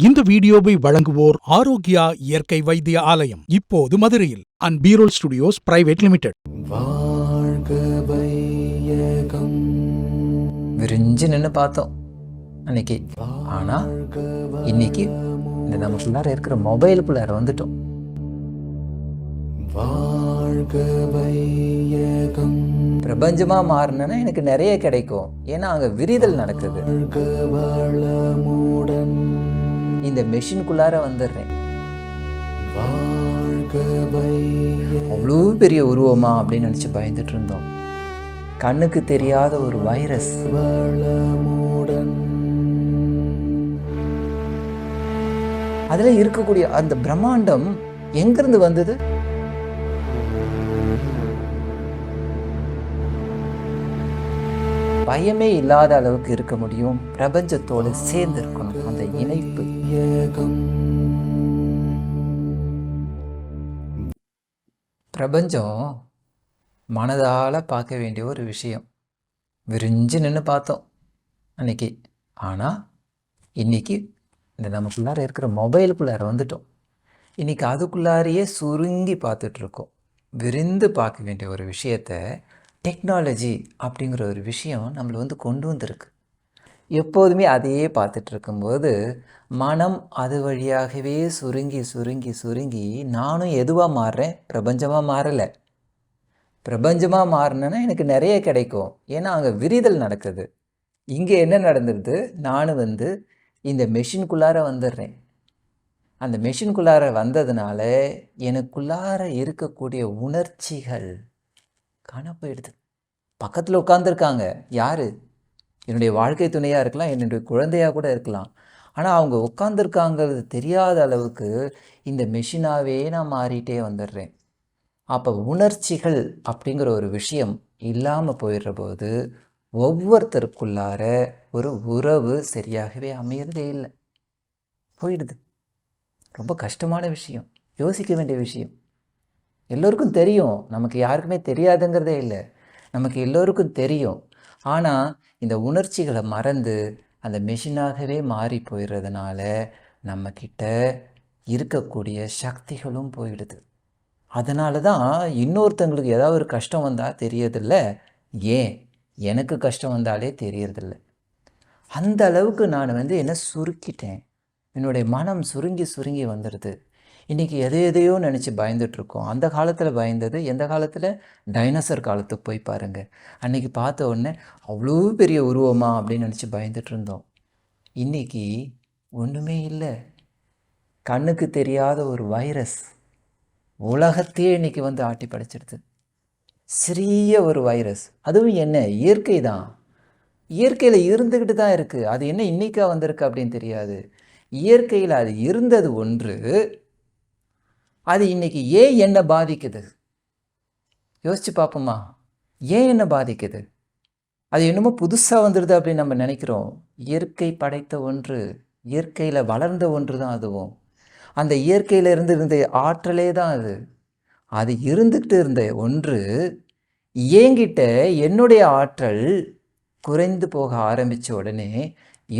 இந்த வீடியோவை வழங்குவோர் ஆரோக்கியா இயற்கை வைத்திய ஆலயம் இப்போது மதுரையில் அண்ட் பீரோல் ஸ்டுடியோஸ் பிரைவேட் லிமிடெட். விரிஞ்சு நின்று பார்த்தோம் அன்னைக்கு. ஆனால் இன்னைக்கு இந்த நமக்குள்ளார இருக்கிற மொபைலுக்குள்ளார வந்துட்டோம். பிரபஞ்சமாக மாறினேன்னா எனக்கு நிறைய கிடைக்கும். ஏன்னா அங்கே விரிதல் நடக்குது. இந்த மெஷின்குள்ளார வந்துடுறேன். அவ்வளோ பெரிய உருவமா அப்படின்னு நினச்சி பயந்துட்டு இருந்தோம் கண்ணுக்கு தெரியாத ஒரு வைரஸ். அதில் இருக்கக்கூடிய அந்த பிரம்மாண்டம் எங்கிருந்து வந்தது? பயமே இல்லாத அளவுக்கு இருக்க முடியும். பிரபஞ்சத்தோடு சேர்ந்து இருக்கணும் அந்த இணைப்பு. வையகம் பிரபஞ்சம் மனதால் பார்க்க வேண்டிய ஒரு விஷயம். விரிஞ்சு நின்று பார்த்தோம் அன்னைக்கு. ஆனால் இன்னைக்கு இந்த நமக்குள்ளார இருக்கிற மொபைலுக்குள்ளார வந்துட்டோம். இன்னைக்கு அதுக்குள்ளாரையே சுருங்கி பார்த்துட்ருக்கோம். விரிந்து பார்க்க வேண்டிய ஒரு விஷயத்த டெக்னாலஜி அப்படிங்கிற ஒரு விஷயம் நம்மளை வந்து கொண்டு வந்திருக்கு. எப்போதுமே அதையே பார்த்துட்டு இருக்கும்போது மனம் அது வழியாகவே சுருங்கி சுருங்கி சுருங்கி நானும் எதுவாக மாறுறேன்? பிரபஞ்சமாக மாறலை. பிரபஞ்சமாக மாறினேன்னா எனக்கு நிறைய கிடைக்கும். ஏன்னா அங்கே விரிதல் நடக்குது. இங்கே என்ன நடந்துருது? நான் வந்து இந்த மெஷின்குள்ளார வந்துடுறேன் அந்த மெஷின்குள்ளார வந்ததுனால எனக்குள்ளார இருக்கக்கூடிய உணர்ச்சிகள் காண போயிடுது பக்கத்தில் உட்காந்துருக்காங்க யார்? என்னுடைய வாழ்க்கை துணையாக இருக்கலாம் என்னுடைய குழந்தையாக கூட இருக்கலாம். ஆனால் அவங்க உட்காந்துருக்காங்கிறது தெரியாத அளவுக்கு இந்த மெஷினாகவே நான் மாறிட்டே வந்துடுறேன். அப்போ உணர்ச்சிகள் அப்படிங்கிற ஒரு விஷயம் இல்லாமல் போயிடுற போது ஒவ்வொருத்தருக்குள்ளார ஒரு உறவு சரியாகவே அமையிறதே இல்லை. போயிடுது. ரொம்ப கஷ்டமான விஷயம். யோசிக்க வேண்டிய விஷயம். எல்லோருக்கும் தெரியும். நமக்கு யாருக்குமே தெரியாதுங்கிறதே இல்லை. நமக்கு எல்லோருக்கும் தெரியும். ஆனால் இந்த உணர்ச்சிகளை மறந்து அந்த மெஷினாகவே மாறி போயிடுறதுனால நம்மக்கிட்ட இருக்கக்கூடிய சக்திகளும் போயிடுது. அதனால தான் இன்னொருத்தங்களுக்கு ஏதாவது ஒரு கஷ்டம் வந்தால் தெரியறதில்ல. ஏன்? எனக்கு கஷ்டம் வந்தாலே தெரியறதில்ல. அந்த அளவுக்கு நான் வந்து என்ன சுருக்கிட்டேன். என்னுடைய மனம் சுருங்கி சுருங்கி வந்துடுது. இன்றைக்கி எதை எதையோ நினச்சி பயந்துட்ருக்கோம் அந்த காலத்தில் பயந்தது எந்த காலத்தில்? டைனோசர் காலத்துக்கு போய் பாருங்கள் அன்றைக்கி பார்த்த உடனே அவ்வளோ பெரிய உருவமா அப்படின்னு நினச்சி பயந்துட்டு இருந்தோம் இன்றைக்கி ஒன்றுமே இல்லை. கண்ணுக்கு தெரியாத ஒரு வைரஸ் உலகத்தையே இன்னைக்கு வந்து ஆட்டி படைச்சிடுது சிறிய ஒரு வைரஸ் அதுவும் என்ன? இயற்கை தான். இயற்கையில் இருந்துக்கிட்டு தான் இருக்குது அது என்ன இன்னைக்கா வந்திருக்கு அப்படின்னு தெரியாது. இயற்கையில் அது இருந்தது ஒன்று. அது இன்னைக்கு ஏன் என்ன பாதிக்குது? யோசிச்சு பார்ப்போமா. ஏன் என்ன பாதிக்குது? அது என்னமோ புதுசாக வந்துடுது அப்படின்னு நம்ம நினைக்கிறோம். இயற்கை படைத்த ஒன்று இயற்கையில் வளர்ந்த ஒன்று தான் அதுவும். அந்த இயற்கையில் இருந்து இருந்த ஆற்றலே தான் அது. அது இருந்துக்கிட்டு இருந்த ஒன்று ஏங்கிட்ட என்னுடைய ஆற்றல் குறைந்து போக ஆரம்பித்த உடனே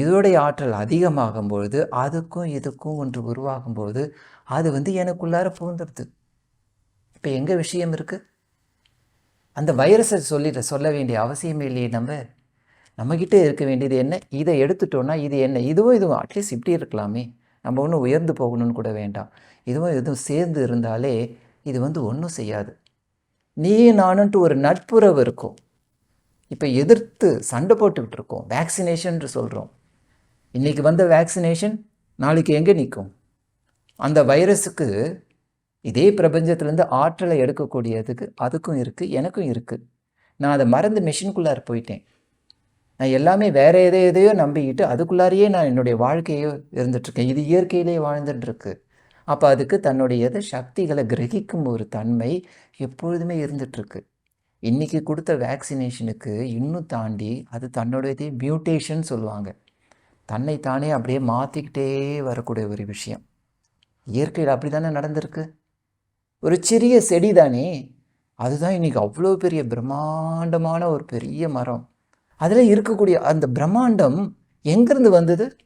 இதோடைய ஆற்றல் அதிகமாகும் பொழுது அதுக்கும் இதுக்கும் ஒன்று உருவாகும்போது அது வந்து எனக்குள்ளார புகுந்துடுது. இப்போ எங்கே விஷயம் இருக்குது அந்த வைரஸை சொல்லிட சொல்ல வேண்டிய அவசியமே இல்லையே நம்ம. நம்மக்கிட்ட இருக்க வேண்டியது என்ன? இதை எடுத்துட்டோன்னா இது என்ன? இதுவும் இதுவும் அட்லீஸ்ட் இப்படி இருக்கலாமே. நம்ம ஒன்றும் உயர்ந்து போகணும்னு கூட வேண்டாம். இதுவும் எதுவும் சேர்ந்து இருந்தாலே இது வந்து ஒன்றும் செய்யாது. நீயும் நானுன்ட்டு ஒரு நட்புறவு இருக்கும். இப்போ எதிர்த்து சண்டை போட்டுக்கிட்டு இருக்கோம். வேக்சினேஷன் சொல்கிறோம் இன்றைக்கி வந்த வேக்சினேஷன் நாளைக்கு எங்கே நிற்கும் அந்த வைரஸுக்கு இதே பிரபஞ்சத்துலேருந்து ஆற்றலை எடுக்கக்கூடியதுக்கு அதுக்கும் இருக்குது எனக்கும் இருக்குது நான் அதை மறந்து மிஷின்குள்ளார போயிட்டேன். நான் எல்லாமே வேறு எதை எதையோ நம்பிக்கிட்டு அதுக்குள்ளாரையே நான் என்னுடைய வாழ்க்கையோ இருந்துகிட்ருக்கேன் இது இயற்கையிலே வாழ்ந்துட்டுருக்கு. அப்போ அதுக்கு தன்னுடைய சக்திகளை கிரகிக்கும் ஒரு தன்மை எப்பொழுதுமே இருந்துகிட்ருக்கு இன்றைக்கி கொடுத்த வேக்சினேஷனுக்கு இன்னும் தாண்டி அது தன்னுடைய மியூட்டேஷன் சொல்லுவாங்க. தன்னை தானே அப்படியே மாற்றிக்கிட்டே வரக்கூடிய ஒரு விஷயம். இயற்கையில் அப்படி தானே நடந்திருக்கு? ஒரு சிறிய செடி தானே. அதுதான் இன்றைக்கி அவ்வளோ பெரிய பிரம்மாண்டமான ஒரு பெரிய மரம். அதில் இருக்கக்கூடிய அந்த பிரம்மாண்டம் எங்கேருந்து வந்தது?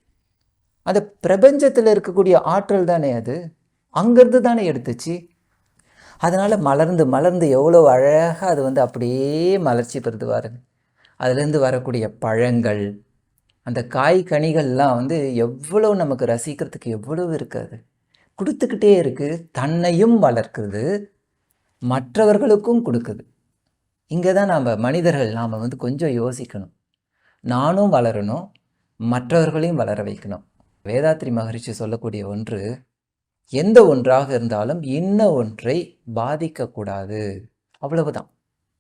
அந்த பிரபஞ்சத்தில் இருக்கக்கூடிய ஆற்றல் தானே அது. அங்கேருந்து தானே எடுத்துச்சு. அதனால் மலர்ந்து மலர்ந்து எவ்வளோ அழகாக அது வந்து அப்படியே மலர்ச்சி பெறுது பாருங்க. அதுலேருந்து வரக்கூடிய பழங்கள் அந்த காய் கனிகள்லாம் வந்து எவ்வளோ நமக்கு ரசிக்கிறதுக்கு எவ்வளவு இருக்காது. கொடுத்துக்கிட்டே இருக்குது தன்னையும் வளர்க்குது மற்றவர்களுக்கும் கொடுக்குது. இங்கே தான் நாம் மனிதர்கள் நாம் வந்து கொஞ்சம் யோசிக்கணும். நானும் வளரணும் மற்றவர்களையும் வளர வைக்கணும். வேதாத்ரி மகரிஷி சொல்லக்கூடிய ஒன்று எந்த ஒன்றாக இருந்தாலும் இன்ன ஒன்றை பாதிக்கக்கூடாது. அவ்வளவுதான்.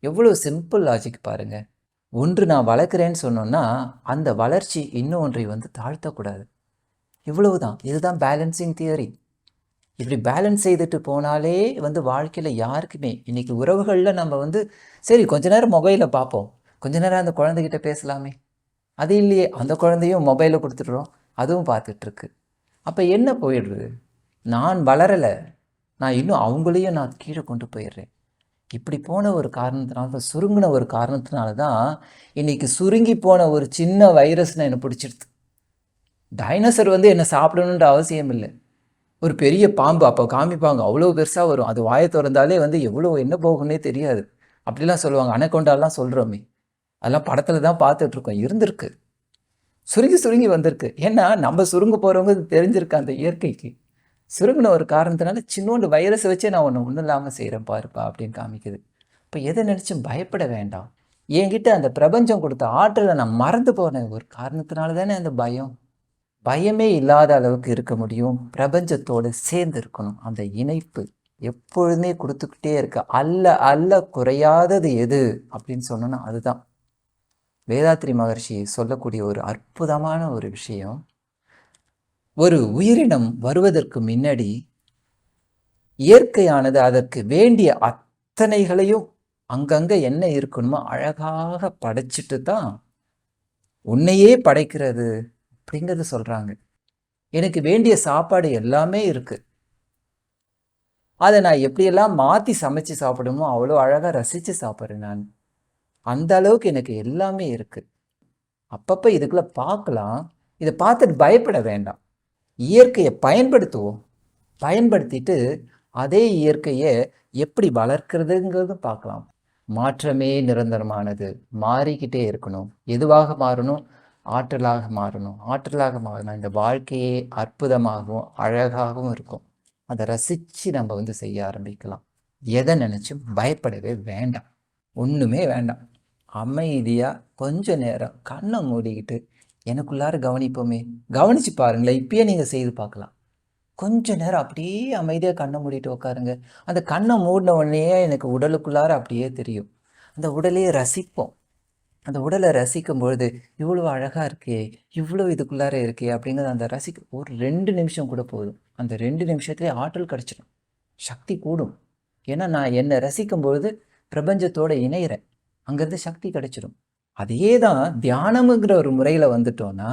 எவ்வளோ சிம்பிள் லாஜிக் பாருங்கள் ஒன்று நான் வளர்க்குறேன்னு சொன்னோன்னா அந்த வளர்ச்சி இன்னும் ஒன்றை வந்து தாழ்த்தக்கூடாது. இவ்வளவுதான். இதுதான் பேலன்சிங் தியரி இப்படி பேலன்ஸ் செய்துட்டு போனாலே வந்து வாழ்க்கையில் யாருக்குமே இன்னைக்கு உறவுகளில் நம்ம வந்து சரி கொஞ்ச நேரம் மொபைலில் பார்ப்போம். கொஞ்ச நேரம் அந்த குழந்தைகிட்ட பேசலாமே. அது இல்லையே அந்த குழந்தையும் மொபைலை கொடுத்துட்றோம். அதுவும் பார்த்துட்ருக்கு. அப்போ என்ன போயிடுறது நான் வளரலை. நான் இன்னும் அவங்களையும் நான் கீழே கொண்டு போயிடுறேன். இப்படி போன ஒரு காரணத்தினால சுருங்கின ஒரு காரணத்தினால தான் இன்னைக்கு சுருங்கி போன ஒரு சின்ன வைரஸ்னால் என்னை பிடிச்சிடுது டைனோசர் வந்து என்னை சாப்பிடணுன்ற அவசியம் இல்லை. ஒரு பெரிய பாம்பு அப்போ காமிப்பாங்க அவ்வளோ பெருசாக வரும். அது வாயை திறந்தாலே வந்து எவ்வளோ என்ன போகும்னே தெரியாது. அப்படிலாம் சொல்லுவாங்க அணைக்கொண்டாலாம் சொல்கிறோமே அதெல்லாம் படத்தில் தான் பார்த்துட்ருக்கோம் இருந்திருக்கு. சுருங்கி சுருங்கி வந்திருக்கு. ஏன்னா நம்ம சுருங்க போகிறவங்க தெரிஞ்சிருக்கு அந்த இயற்கைக்கு. சுருங்கின ஒரு காரணத்தினால சின்னோண்டு வைரஸை வச்சே நான் ஒன்று ஒன்றும் இல்லாமல் செய்கிறேன் பாருப்பா அப்படின்னு காமிக்குது. இப்போ எதை நினச்சும் பயப்பட வேண்டாம். என்கிட்ட அந்த பிரபஞ்சம் கொடுத்த ஆற்றலை நான் மறந்து போனேன் ஒரு காரணத்தினால தானே அந்த பயம். பயமே இல்லாத அளவுக்கு இருக்க முடியும். பிரபஞ்சத்தோடு சேர்ந்து இருக்கணும். அந்த இணைப்பு எப்பொழுதுமே கொடுத்துக்கிட்டே இருக்க. அல்ல அல்ல குறையாதது எது அப்படின்னு சொன்னோன்னா அதுதான். வேதாத்ரி மகர்ஷி சொல்லக்கூடிய ஒரு அற்புதமான ஒரு விஷயம். ஒரு உயிரினம் வருவதற்கு முன்னாடி இயற்கையானது அதற்கு வேண்டிய அத்தனைகளையும் அங்கங்கே என்ன இருக்கணுமோ அழகாக படைச்சிட்டு தான் உன்னையே படைக்கிறது அப்படிங்கிறது சொல்கிறாங்க எனக்கு வேண்டிய சாப்பாடு எல்லாமே இருக்குது அதை நான் எப்படியெல்லாம் மாற்றி சமைச்சு சாப்பிடணுமோ அவ்வளோ அழகாக ரசித்து சாப்பிட்றேன் நான். அந்த அளவுக்கு எனக்கு எல்லாமே இருக்குது அப்பப்போ இதுக்குள்ளே பார்க்கலாம். இதை பார்த்துட்டு பயப்பட வேண்டாம். இயற்கையை பயன்படுத்துவோம். பயன்படுத்திட்டு அதே இயற்கையை எப்படி வளர்க்குறதுங்கிறதும் பார்க்கலாம். மாற்றமே நிரந்தரமானது. மாறிக்கிட்டே இருக்கணும். எதுவாக மாறணும்? ஆற்றலாக மாறணும். ஆற்றலாக மாறணும் இந்த வாழ்க்கையே அற்புதமாகவும் அழகாகவும் இருக்கும். அதை ரசித்து நம்ம வந்து செய்ய ஆரம்பிக்கலாம். எதை நினச்சும் பயப்படவே வேண்டாம். ஒன்றுமே வேண்டாம். அமைதியாக கொஞ்ச நேரம் கண்ணை மூடிக்கிட்டு எனக்குள்ளார கவனிப்போமே. கவனிச்சு பாருங்களேன் இப்பயே நீங்கள் செய்து பார்க்கலாம். கொஞ்ச நேரம் அப்படியே அமைதியாக கண்ணை மூடிட்டு உட்காருங்க அந்த கண்ணை மூடின உடனே எனக்கு உடலுக்குள்ளார அப்படியே தெரியும். அந்த உடலையே ரசிப்போம். அந்த உடலை ரசிக்கும் பொழுது இவ்வளோ அழகாக இருக்கே இவ்வளோ இதுக்குள்ளார இருக்கே அப்படிங்கிறத அந்த ரசிக்க ஒரு ரெண்டு நிமிஷம் கூட போதும். அந்த ரெண்டு நிமிஷத்துலேயே ஆற்றல் கிடச்சிடும். சக்தி கூடும். ஏன்னா நான் என்னை ரசிக்கும் பொழுது பிரபஞ்சத்தோடு இணையிறேன். அங்கேருந்து சக்தி கிடச்சிடும் அதே தான் தியானம்ங்கிற ஒரு முறையில் வந்துட்டோன்னா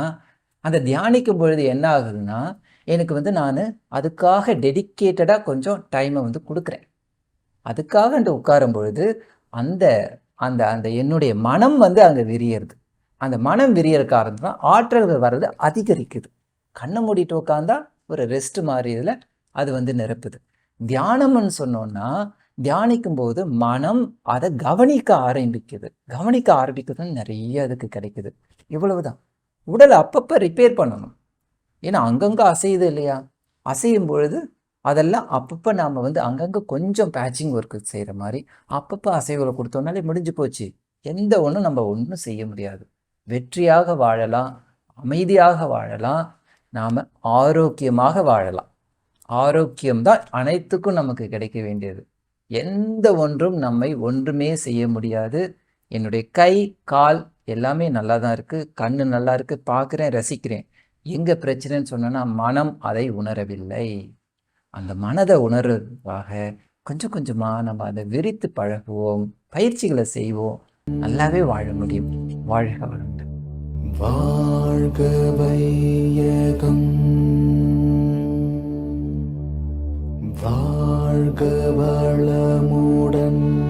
அந்த தியானிக்கும் பொழுது என்ன ஆகுதுன்னா எனக்கு வந்து நான் அதுக்காக டெடிக்கேட்டடாக கொஞ்சம் டைமை வந்து கொடுக்குறேன். அதுக்காக அந்த உட்காரும் பொழுது அந்த அந்த அந்த என்னுடைய மனம் வந்து அங்கே விரியறது. அந்த மனம் விரியற காரணம் ஆற்றல்கள் வர்றது அதிகரிக்குது. கண்ணை மூடிட்டு உட்காந்தா ஒரு ரெஸ்ட் மாதிரி இதில் அது வந்து நிரப்புது. தியானம்னு சொன்னோன்னா தியானிக்கும் போது மனம் அதை கவனிக்க ஆரம்பிக்குது. கவனிக்க ஆரம்பிக்குதுன்னு நிறைய அதுக்கு கிடைக்குது. இவ்வளவுதான். உடலை அப்பப்போ ரிப்பேர் பண்ணணும். ஏன்னா அங்கங்கே அசையுது இல்லையா? அசையும் பொழுது அதெல்லாம் அப்பப்போ நாம் வந்து அங்கங்கே கொஞ்சம் பேட்சிங் ஒர்க்கு செய்கிற மாதிரி அப்பப்போ அசைவுகளை கொடுத்தோம்னாலே முடிஞ்சு போச்சு. எந்த ஒன்றும் நம்ம ஒன்றும் செய்ய முடியாது. வெற்றியாக வாழலாம். அமைதியாக வாழலாம். நாம் ஆரோக்கியமாக வாழலாம். ஆரோக்கியம்தான் அனைத்துக்கும் நமக்கு கிடைக்க வேண்டியது. எந்த ஒன்றும் நம்மை ஒன்றுமே செய்ய முடியாது. என்னுடைய கை கால் எல்லாமே நல்லா தான் இருக்குது கண்ணு நல்லா இருக்குது பார்க்குறேன் ரசிக்கிறேன். எங்கே பிரச்சனைன்னு சொன்னோன்னா மனம் அதை உணரவில்லை. அந்த மனதை உணர்றதுக்காக கொஞ்சம் கொஞ்சமாக நம்ம அதை விரித்து பழகுவோம். பயிற்சிகளை செய்வோம். நல்லாவே வாழ முடியும். வாழ்க வளர்ந்து வாழ்க வையகம். வாழ்க வளமுடன்.